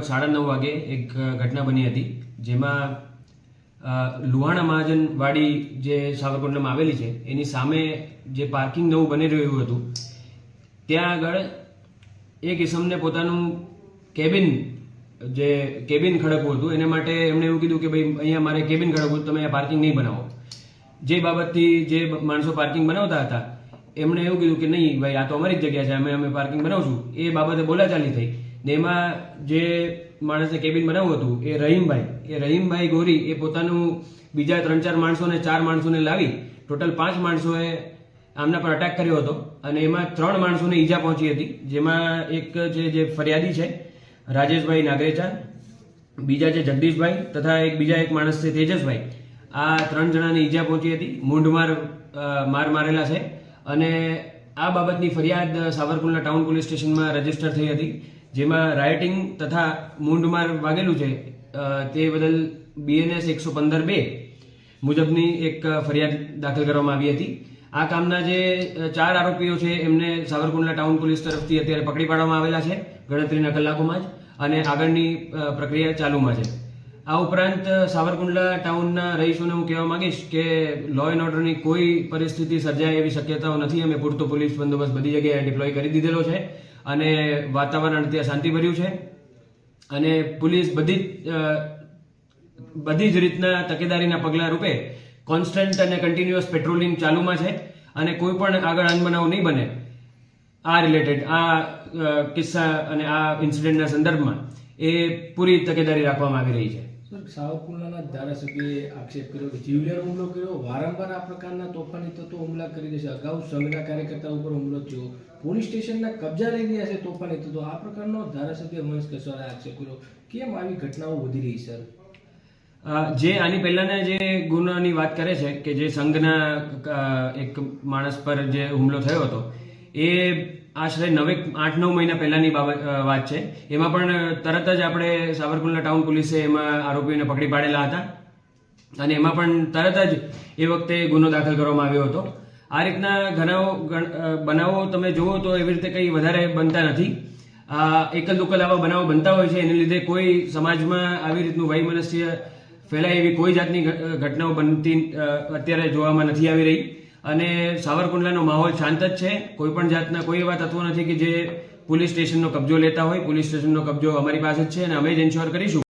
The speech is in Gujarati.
લગભગ સાડા નવ વાગે એક ઘટના બની હતી, જેમાં લુહાણા મહાજનવાડી જે સાવરકુંડલામાં આવેલી છે, એની સામે જે પાર્કિંગ નવું બની રહ્યું હતું, ત્યાં આગળ એક ઇસમને પોતાનું કેબિન, જે કેબિન ખડકવું હતું, એને માટે એમણે એવું કીધું કે ભાઈ, અહીંયા મારે કેબિન ખડકવું, તમે અહીંયા પાર્કિંગ નહીં બનાવો. જે બાબતથી જે માણસો પાર્કિંગ બનાવતા હતા, એમણે એવું કીધું કે નહીં, ભાઈ, આ તો અમારી જ જગ્યા છે, અમે અમે પાર્કિંગ બનાવશું. એ બાબતે બોલાચાલી થઈ. ને એમાં જે માણસે કેબિન બનાવ્યું હતું, એ રહીમભાઈ એ રહીમભાઈ ગોરી એ પોતાનું બીજા ત્રણ ચાર માણસોને ચાર માણસોને લાવી ટોટલ પાંચ માણસોએ આમના પર અટેક કર્યો હતો અને એમાં ત્રણ માણસોને ઈજા પહોંચી હતી, જેમાં એક છે જે ફરિયાદી છે, રાજેશભાઈ નાગરેચા, બીજા છે જગદીશભાઈ તથા એક બીજા એક માણસ છે તેજસભાઈ. આ ત્રણ જણાને ઈજા પહોંચી હતી, મૂંઢમાર માર મારેલા છે અને આ બાબતની ફરિયાદ સાવરકુંડલા ટાઉન પોલીસ સ્ટેશનમાં રજિસ્ટર થઈ હતી. જેમાં રાઇટિંગ તથા મૂંઢમાર વાગેલું છે તે બદલ બીએનએસ એકસો પંદર બે મુજબની એક ફરિયાદ દાખલ કરવામાં આવી હતી. આ કામના જે ચાર આરોપીઓ છે, એમને સાવરકુંડલા ટાઉન પોલીસ તરફથી અત્યારે પકડી પાડવામાં આવેલા છે, ગણતરીના કલાકોમાં જ, અને આગળની પ્રક્રિયા ચાલુમાં છે. આ ઉપરાંત સાવરકુંડલા ટાઉનના રહીશોને હું કહેવા માંગીશ કે લો એન્ડ ઓર્ડરની કોઈ પરિસ્થિતિ સર્જાય એવી શક્યતાઓ નથી. અમે પૂરતો પોલીસ બંદોબસ્ત બધી જગ્યાએ ડિપ્લોય કરી દીધેલો છે. અને વાતાવરણ અત્યારે શાંતિભર્યું છે. અને પોલીસ બધી જ બધી જ રીતના તકેદારીના પગલાં રૂપે કોન્સ્ટન્ટ અને કન્ટિન્યુઅસ પેટ્રોલિંગ ચાલુમાં છે અને કોઈ પણ આગળ અનબનાવ નહીં બને. આ રિલેટેડ, આ કિસ્સા અને આ ઇન્સિડન્ટના સંદર્ભમાં એ પૂરી તકેદારી રાખવામાં આવી રહી છે. સર ધારાસભ્યએ આક્ષેપ કર્યો કે જીવલેણ હુમલો કર્યો. વારંવાર આ પ્રકારના તોફાની તત્વો હુમલા કરી દેશે અગાઉ સંઘના કાર્યકર્તા ઉપર હુમલો થયો. પોલીસ સ્ટેશનના કબજા લઈ ગયા છે તોફાની તત્વો. આ પ્રકારનો ધારાસભ્ય મહેશ કસવારે આક્ષેપ કર્યો. કેમ આવી ઘટનાઓ વધી રહી સર? જે આની પહેલાના જે ગુનાની વાત કરે છે કે જે સંઘના એક માણસ પર જે હુમલો થયો હતો, એ આશરે નવે આઠ નવ મહિના પહેલાની બાબત વાત છે. એમાં પણ તરત જ આપણે સાવરકુંડલા ટાઉન પોલીસે એમાં આરોપીઓને પકડી પાડેલા હતા. અને એમાં પણ તરત જ એ વખતે ગુનો દાખલ કરવામાં આવ્યો હતો. આ રીતના ઘણા બનાવો તમે જુઓ તો એવી રીતે કંઈ વધારે બનતા નથી. એકલ દુકલ આવા બનાવો બનતા હોય છે. એને લીધે કોઈ સમાજમાં આવી રીતનું વૈમનસ્ય ફેલાય એવી કોઈ જાતની ઘટનાઓ બનતી અત્યારે જોવામાં નથી આવી રહી. અને સાવરકુંડલાનો માહોલ શાંત જ છે. કોઈ પણ જાતના કોઈ એવા તત્વો નથી કે જે પોલીસ સ્ટેશનનો કબજો લેતા હોય. પોલીસ સ્ટેશનનો કબજો અમારી પાસે જ છે અને અમે જ ઇન્શ્યોર કરીશું.